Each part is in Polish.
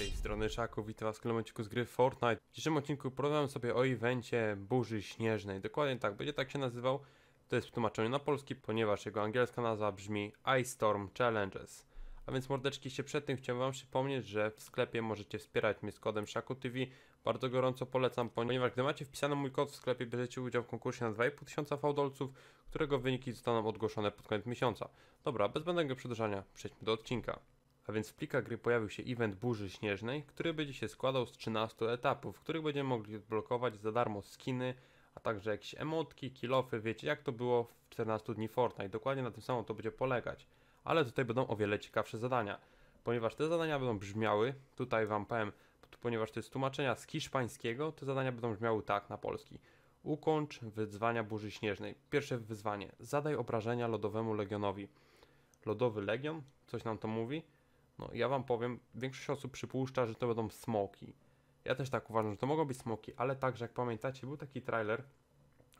tej strony Szaku, witam was w kolejnym odcinku z gry Fortnite. W dzisiejszym odcinku porozmawiam sobie o evencie burzy śnieżnej. Dokładnie tak, będzie tak się nazywał. To jest w tłumaczeniu na polski, ponieważ jego angielska nazwa brzmi Ice Storm Challenges. A więc mordeczki, jeszcze przed tym chciałem wam przypomnieć, że w sklepie możecie wspierać mnie z kodem Szaku TV. Bardzo gorąco polecam, ponieważ gdy macie wpisany mój kod w sklepie, bierzecie udział w konkursie na 2,5 tysiąca fałdolców, którego wyniki zostaną ogłoszone pod koniec miesiąca. Dobra, bez zbędnego przedłużania, przejdźmy do odcinka. A więc w plikach gry pojawił się event burzy śnieżnej, który będzie się składał z 13 etapów, w których będziemy mogli odblokować za darmo skiny, a także jakieś emotki, kilofy, wiecie jak to było w 14 dni Fortnite. Dokładnie na tym samym to będzie polegać. Ale tutaj będą o wiele ciekawsze zadania, ponieważ te zadania będą brzmiały, tutaj wam powiem, ponieważ to jest tłumaczenia z hiszpańskiego, te zadania będą brzmiały tak na polski. Ukończ wyzwania burzy śnieżnej. Pierwsze wyzwanie. Zadaj obrażenia lodowemu legionowi. Lodowy legion? Coś nam to mówi? No ja wam powiem, większość osób przypuszcza, że to będą smoki. Ja też tak uważam, że to mogą być smoki, ale także jak pamiętacie, był taki trailer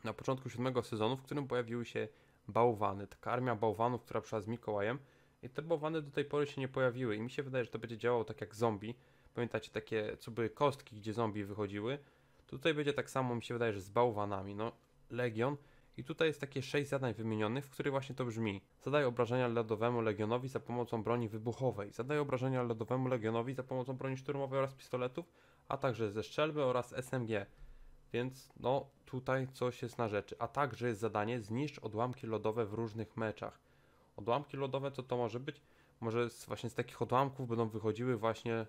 na początku siódmego sezonu, w którym pojawiły się bałwany, taka armia bałwanów, która przyszła z Mikołajem i te bałwany do tej pory się nie pojawiły i mi się wydaje, że to będzie działało tak jak zombie. Pamiętacie takie, co były kostki, gdzie zombie wychodziły? Tutaj będzie tak samo, mi się wydaje, że z bałwanami. No, Legion i tutaj jest takie 6 zadań wymienionych, w których właśnie to brzmi. Zadaj obrażenia lodowemu legionowi za pomocą broni wybuchowej. Zadaj obrażenia lodowemu legionowi za pomocą broni szturmowej oraz pistoletów, a także ze strzelby oraz SMG. Więc no tutaj coś jest na rzeczy. A także jest zadanie zniszcz odłamki lodowe w różnych meczach. Odłamki lodowe co to może być? Może z, właśnie z takich odłamków będą wychodziły właśnie,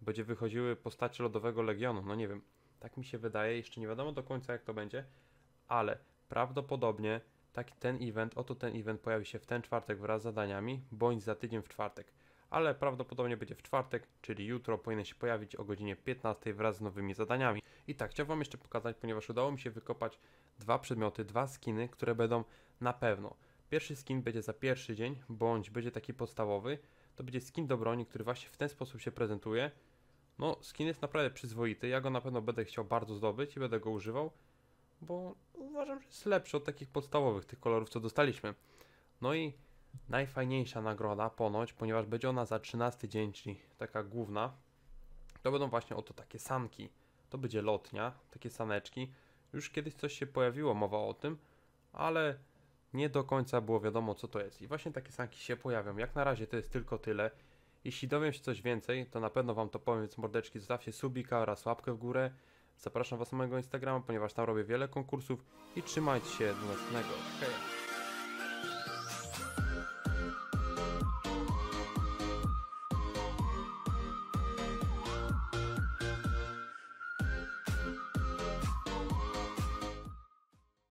będzie wychodziły postacie lodowego legionu. No nie wiem. Tak mi się wydaje, jeszcze nie wiadomo do końca jak to będzie, ale Prawdopodobnie taki ten event, oto ten event pojawi się w ten czwartek wraz z zadaniami, bądź za tydzień w czwartek. Ale prawdopodobnie będzie w czwartek, czyli jutro powinien się pojawić o godzinie 15 wraz z nowymi zadaniami. I tak, chciałbym Wam jeszcze pokazać, ponieważ udało mi się wykopać dwa przedmioty, dwa skiny, które będą na pewno. Pierwszy skin będzie za pierwszy dzień, bądź będzie taki podstawowy. To będzie skin do broni, który właśnie w ten sposób się prezentuje. No, skin jest naprawdę przyzwoity, ja go na pewno będę chciał bardzo zdobyć i będę go używał bo uważam, że jest lepszy od takich podstawowych tych kolorów, co dostaliśmy. No i najfajniejsza nagroda ponoć, ponieważ będzie ona za 13 dzień, czyli taka główna, to będą właśnie oto takie sanki. To będzie lotnia, takie saneczki. Już kiedyś coś się pojawiło, mowa o tym, ale nie do końca było wiadomo co to jest. I właśnie takie sanki się pojawią. Jak na razie to jest tylko tyle. Jeśli dowiem się coś więcej, to na pewno Wam to powiem, więc mordeczki zostawcie subika oraz łapkę w górę. Zapraszam Was na mojego Instagrama, ponieważ tam robię wiele konkursów i trzymajcie się do następnego. Hej!